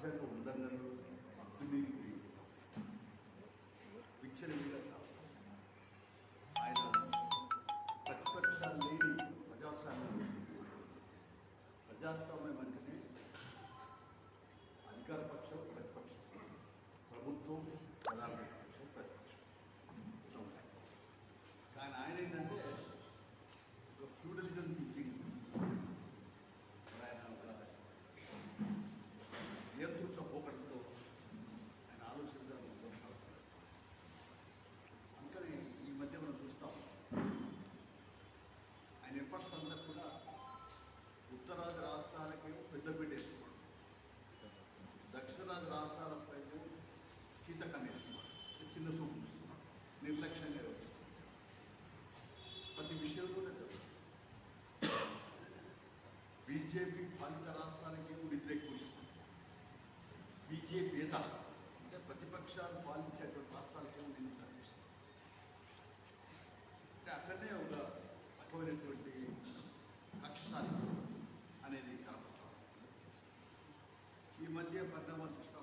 ప్రజలందరూ అగ్నికి విచ్చని మీద సాగు ఆయన ప్రతిపక్షాలు లేని ప్రజాస్వామ్యం ప్రజాస్వామ్యం ఆయన ఎప్పటిసంతా కూడా ఉత్తరాది రాష్ట్రాలకి పెద్దపీట వేస్తున్నాడు. దక్షిణాది రాష్ట్రాలపై శీతకన్ను వేస్తున్నాడు. చిన్న చూపు చూస్తున్నారు నిర్లక్ష్యంగా వ్యవహరిస్తున్నాడు. ప్రతి విషయం కూడా జరుగుతుంది బీజేపీ పాలిత రాష్ట్రాలకి వ్యతిరేకిస్తుంది బీజేపీ అంటే ప్రతిపక్షాలు పాలించేటువంటి రాష్ట్రాలకి నేను తగ్గిస్తుంది మధ్య పరిణామాలు చూస్తూ